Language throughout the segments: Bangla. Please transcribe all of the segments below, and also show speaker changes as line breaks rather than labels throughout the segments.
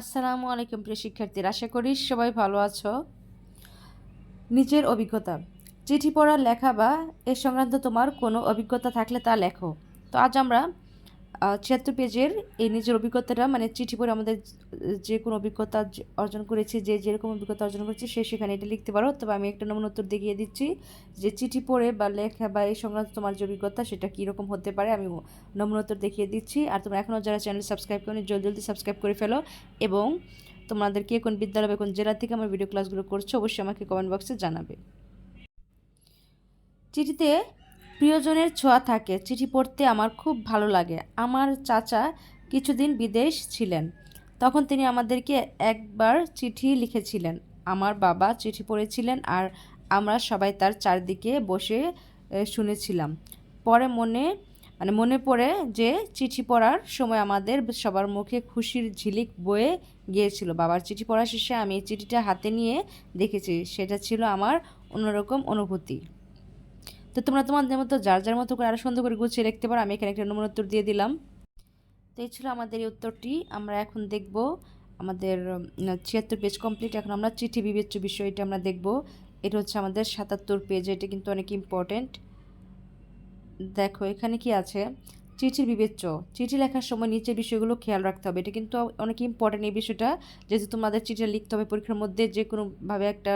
আসসালামু আলাইকুম, প্রিয় শিক্ষার্থীরা। আশা করি সবাই ভালো আছো। নিজের অভিজ্ঞতা। চিঠি পড়া লেখা বা এ সংক্রান্ত তোমার কোনো অভিজ্ঞতা থাকলে তা লেখো। তো আজ আমরা ছিয়াত্তর পেজের এই নিজের অভিজ্ঞতাটা মানে চিঠি পড়ে আমাদের যে কোনো অভিজ্ঞতা অর্জন করেছি, যে যেরকম অভিজ্ঞতা অর্জন করেছি, সে সেখানে এটা লিখতে পারো। তবে আমি একটা নমুনা উত্তর দেখিয়ে দিচ্ছি, যে চিঠি পড়ে বা লেখা বা এই সংক্রান্ত তোমার যে অভিজ্ঞতা, সেটা কীরকম হতে পারে, আমি নমুনা উত্তর দেখিয়ে দিচ্ছি। আর তোমরা এখনও যারা চ্যানেল সাবস্ক্রাইব করনি, জলদি জলদি সাবস্ক্রাইব করে ফেলো। এবং তোমাদের কে কোন বিদ্যালয় বা কোন জেলা থেকে আমার ভিডিও ক্লাসগুলো করছ, অবশ্যই আমাকে কমেন্ট বক্সে জানাবে। চিঠিতে প্রিয়জনের ছোঁয়া থাকে, চিঠি পড়তে আমার খুব ভালো লাগে। আমার চাচা কিছুদিন বিদেশ ছিলেন। তখন তিনি আমাদেরকে একবার চিঠি লিখেছিলেন। আমার বাবা চিঠি পড়েছিলেন আর আমরা সবাই তার চারদিকে বসে শুনেছিলাম। পরে মনে মানে মনে পড়ে যে চিঠি পড়ার সময় আমাদের সবার মুখে খুশির ঝিলিক বয়ে গিয়েছিল। বাবার চিঠি পড়া শেষে আমি চিঠিটা হাতে নিয়ে দেখেছি। সেটা ছিল আমার অন্যরকম অনুভূতি। তো তোমরা তোমাদের মতো, যার যার মতো করে আরও সুন্দর করে গুছিয়ে রাখতে পারো, আমি এখানে একটা নমুনা উত্তর দিয়ে দিলাম। তো এই ছিল আমাদের এই উত্তরটি। আমরা এখন দেখব আমাদের ছিয়াত্তর পেজ কমপ্লিট এখন আমরা চিঠি বিবেচ্য বিষয়টা আমরা দেখব। এটা হচ্ছে আমাদের সাতাত্তর পেজ, এটা কিন্তু অনেক ইম্পর্টেন্ট দেখো, এখানে কি আছে? চিঠির বিবেচ্য। চিঠি লেখার সময় নিচের বিষয়গুলো খেয়াল রাখতে হবে। এটা কিন্তু অনেক ইম্পর্টেন্ট এই বিষয়টা। যেহেতু তোমাদের চিঠি লিখতে হবে পরীক্ষার মধ্যে যে কোনোভাবে একটা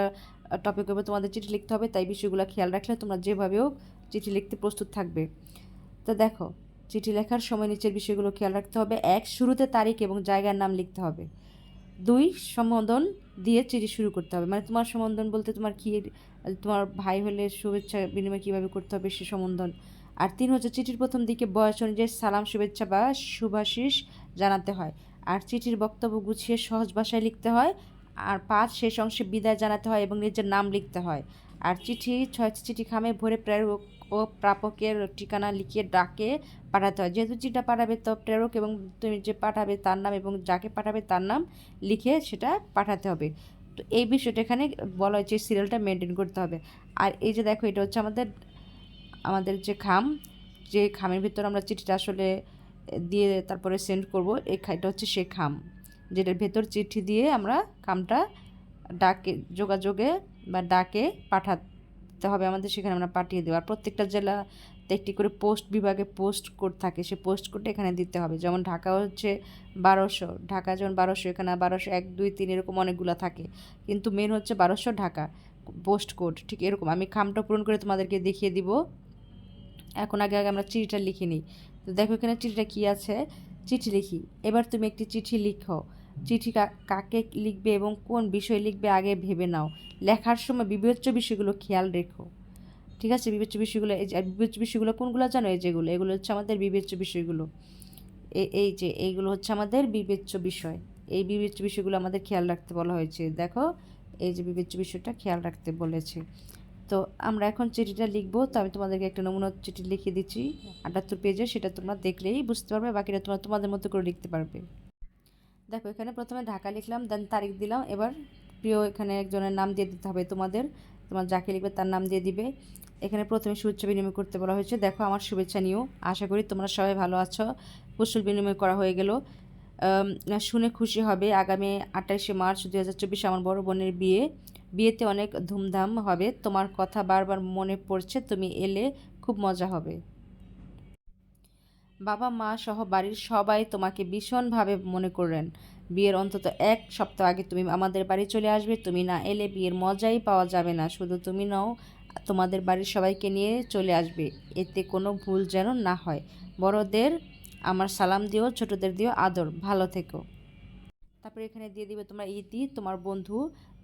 টপিক হবে তোমাদের চিঠি লিখতে হবে, তাই বিষয়গুলো খেয়াল রাখলে তোমরা যেভাবে হোক চিঠি লিখতে প্রস্তুত থাকবে। তো দেখো, চিঠি লেখার সময় নিচের বিষয়গুলো খেয়াল রাখতে হবে। এক, শুরুতে তারিখ এবং জায়গার নাম লিখতে হবে। দুই, সম্বোধন দিয়ে চিঠি শুরু করতে হবে। মানে তোমার সম্বোধন বলতে তোমার কি, তোমার ভাই হলে শুভেচ্ছা বিনিময় কীভাবে করতে হবে সে সম্বোধন। আর তিন হচ্ছে চিঠির প্রথম দিকে বয়স অনুযায়ী সালাম, শুভেচ্ছা বা শুভাশিস জানাতে হয়। আর চিঠির বক্তব্য গুছিয়ে সহজ ভাষায় লিখতে হয়। আর পাঁচ শেষ অংশে বিদায় জানাতে হয় এবং নিজের নাম লিখতে হয়। আর চিঠি ছয় চিঠি খামে ভরে প্রেরক ও প্রাপকের ঠিকানা লিখিয়ে ডাকে পাঠাতে হয়। যেহেতু চিঠিটা পাঠাবে তো প্রেরক এবং তুমি যে পাঠাবে তার নাম এবং যাকে পাঠাবে তার নাম লিখে সেটা পাঠাতে হবে। তো এই বিষয়টা এখানে বলা হয়েছে, সিরিয়ালটা মেনটেন করতে হবে। আর এই যে দেখো, এটা হচ্ছে আমাদের আমাদের যে খাম, যে খামের ভিতর আমরা চিঠিটা আসলে দিয়ে তারপরে সেন্ড করব এই এটা হচ্ছে সে খাম। যেটার ভেতর চিঠি দিয়ে আমরা খামটা ডাকে, যোগাযোগে বা ডাকে পাঠাতে হবে আমাদের, সেখানে আমরা পাঠিয়ে দেবো। আর প্রত্যেকটা জেলাতে একটি করে পোস্ট বিভাগে পোস্ট কোড থাকে, সে পোস্ট কোডটা এখানে দিতে হবে। যেমন ঢাকা হচ্ছে বারোশো, ঢাকা যেমন বারোশো, এখানে বারোশো এক, দুই, তিন এরকম অনেকগুলো থাকে। কিন্তু মেন হচ্ছে বারোশো ঢাকা পোস্ট কোড, ঠিক এরকম। আমি খামটা পূরণ করে তোমাদেরকে দেখিয়ে দিব। এখন আগে আগে আমরা চিঠিটা লিখে নিই। তো দেখো এখানে চিঠিটা কী আছে? চিঠি লিখি। এবার তুমি একটি চিঠি লিখো। চিঠি কাকে লিখবে এবং কোন বিষয় লিখবে আগে ভেবে নাও। লেখার সময় বিবেচ্য বিষয়গুলো খেয়াল রেখো। ঠিক আছে? বিবেচ্য বিষয়গুলো, এই যে বিবেচ্য বিষয়গুলো কোনগুলো জানো? এই যেগুলো, এগুলো হচ্ছে আমাদের বিবেচ্য বিষয়গুলো। এই যে, এইগুলো হচ্ছে আমাদের বিবেচ্য বিষয়। এই বিবেচ্য বিষয়গুলো আমাদের খেয়াল রাখতে বলা হয়েছে। দেখো, এই যে বিবেচ্য বিষয়টা খেয়াল রাখতে বলেছে। তো আমরা এখন চিঠিটা লিখব। তো আমি তোমাদেরকে একটা নমুনা চিঠি লিখে দিচ্ছি। আটাত্তর পেজে সেটা তোমরা দেখলেই বুঝতে পারবে, বাকিটা তোমরা তোমাদের মতো করে লিখতে পারবে। দেখো, এখানে প্রথমে ঢাকা লিখলাম দেন তারিখ দিলাম। এবার প্রিয় এখানে একজনের নাম দিয়ে দিতে হবে তোমাদের। তোমার যাকে লিখবে তার নাম দিয়ে দিবে। এখানে প্রথমে শুভেচ্ছা বিনিময় করতে বলা হয়েছে। দেখো, আমার শুভেচ্ছা নিও। আশা করি তোমরা সবাই ভালো আছো। কুশল বিনিময় করা হয়ে গেল। শুনে খুশি হবে। আগামী আঠাশে মার্চ দু আমার বড় বোনের বিয়ে। বিয়েতে অনেক ধুমধাম হবে। তোমার কথা বারবার মনে পড়ছে, তুমি এলে খুব মজা হবে। বাবা, মা সহ বাড়ির সবাই তোমাকে ভীষণভাবে মনে করেন বিয়ের অন্তত এক সপ্তাহ আগে তুমি আমাদের বাড়ি চলে আসবে, তুমি না এলে বিয়ের মজাই পাওয়া যাবে না। শুধু তুমি নাও, তোমাদের বাড়ির সবাইকে নিয়ে চলে আসবে। এতে কোনো ভুল যেন না হয়। বড়দের আমার সালাম দিও, ছোটদের দিও আদর। ভালো থেকো। তারপরে এখানে দিয়ে দিবে তোমার ইতি, তোমার বন্ধু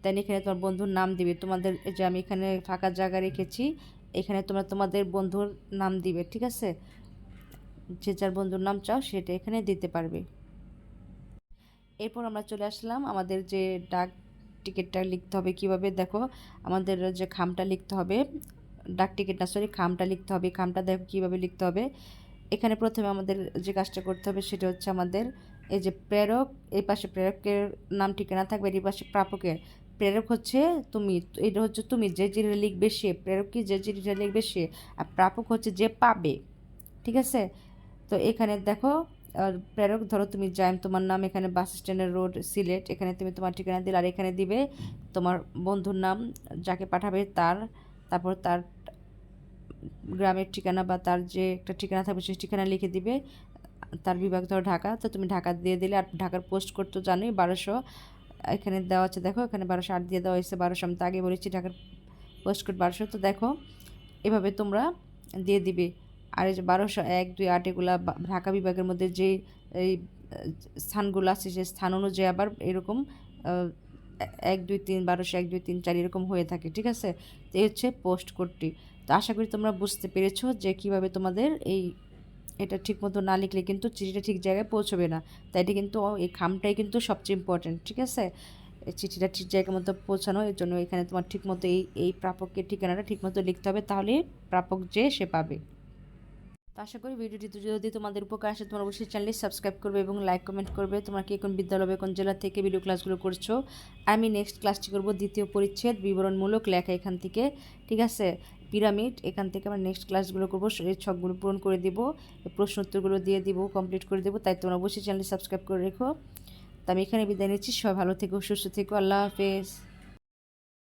দেন এখানে তোমার বন্ধুর নাম দিবে। তোমাদের যে আমি এখানে ফাঁকা জায়গা রেখেছি, এখানে তোমরা তোমাদের বন্ধুর নাম দিবে, ঠিক আছে? যে যার বন্ধুর নাম চাও সেটা এখানে দিতে পারবে। এরপর আমরা চলে আসলাম, আমাদের যে ডাক টিকিটটা লিখতে হবে কীভাবে, দেখো, আমাদের যে খামটা লিখতে হবে, ডাক টিকিট না, সরি, খামটা লিখতে হবে, খামটা দেখো কীভাবে লিখতে হবে। এখানে প্রথমে আমাদের যে কাজটা করতে হবে সেটা হচ্ছে আমাদের, এই যে প্রেরক, এই পাশে প্রেরকের নাম ঠিকানা থাকবে এই পাশে প্রাপকের। প্রেরক হচ্ছে তুমি, এটা হচ্ছে তুমি, যে চিঠিটা লিখবে সে, প্রেরক কি, যে চিঠিটা লিখবে সে, আর প্রাপক হচ্ছে যে পাবে, ঠিক আছে? তো এখানে দেখো, আর প্রেরক, ধরো তুমি যাইম তোমার নাম এখানে বাস স্ট্যান্ডের রোড, সিলেট, এখানে তুমি তোমার ঠিকানা দিলে, আর এখানে দিবে তোমার বন্ধুর নাম, যাকে পাঠাবে তার, তারপর তার গ্রামের ঠিকানা বা তার যে একটা ঠিকানা থাকবে, সেই ঠিকানা লিখে দিবে, তার বিভাগ ধরো ঢাকা, তো তুমি ঢাকা দিয়ে দিলে, আর ঢাকার পোস্ট করতে জানোই, বারোশো এখানে দেওয়া আছে, দেখো, এখানে বারোশো আট দিয়ে দেওয়া হয়েছে, বারোশো, আমি তো আগে বলেছি ঢাকার পোস্ট কোড বারোশো, তো দেখো, এভাবে তোমরা দিয়ে দিবে। আর এই যে বারোশো এক, দুই, আট, এগুলা ঢাকা বিভাগের মধ্যে যে এই স্থানগুলো আছে সেই স্থান অনুযায়ী আবার এরকম এক, দুই, তিন, বারোশো এক, দুই, তিন, চার এরকম হয়ে থাকে, ঠিক আছে? এই হচ্ছে পোস্ট কোডটি তো আশা করি তোমরা বুঝতে পেরেছ যে কীভাবে তোমাদের এই এটা ঠিক মতো না লিখলে কিন্তু চিঠিটা ঠিক জায়গায় পৌঁছবে না। তাই এটা কিন্তু এই খামটাই কিন্তু সবচেয়ে ইম্পর্ট্যান্ট ঠিক আছে? চিঠিটা ঠিক জায়গার মতো পৌঁছানো, এর জন্য এখানে তোমার ঠিক মতো এই এই প্রাপকের ঠিকানাটা ঠিক মতো লিখতে হবে, তাহলে প্রাপক যে সে পাবে। তো আশা করি ভিডিওটি যদি তোমাদের উপকার আসে, তোমরা অবশ্যই চ্যানেলটি সাবস্ক্রাইব করবে এবং লাইক কমেন্ট করবে। তোমরা কি কোন বিদ্যালয় কোন জেলা থেকে ভিডিও ক্লাসগুলো করছ? আমি নেক্সট ক্লাসটি করব দ্বিতীয় পরিচ্ছেদ বিবরণমূলক লেখা এখান থেকে, ঠিক আছে? পিরামিড, এখান থেকে আমরা নেক্সট ক্লাসগুলো করব। এই ছকগুলো পূরণ করে দেব প্রশ্ন উত্তরগুলো দিয়ে দিব কমপ্লিট করে দেবো। তাই তোমরা অবশ্যই চ্যানেলটি সাবস্ক্রাইব করে রেখো। তো আমি এখানে বিদায় নিচ্ছি। সবাই ভালো থেকো, সুস্থ থেকো। আল্লাহ হাফেজ।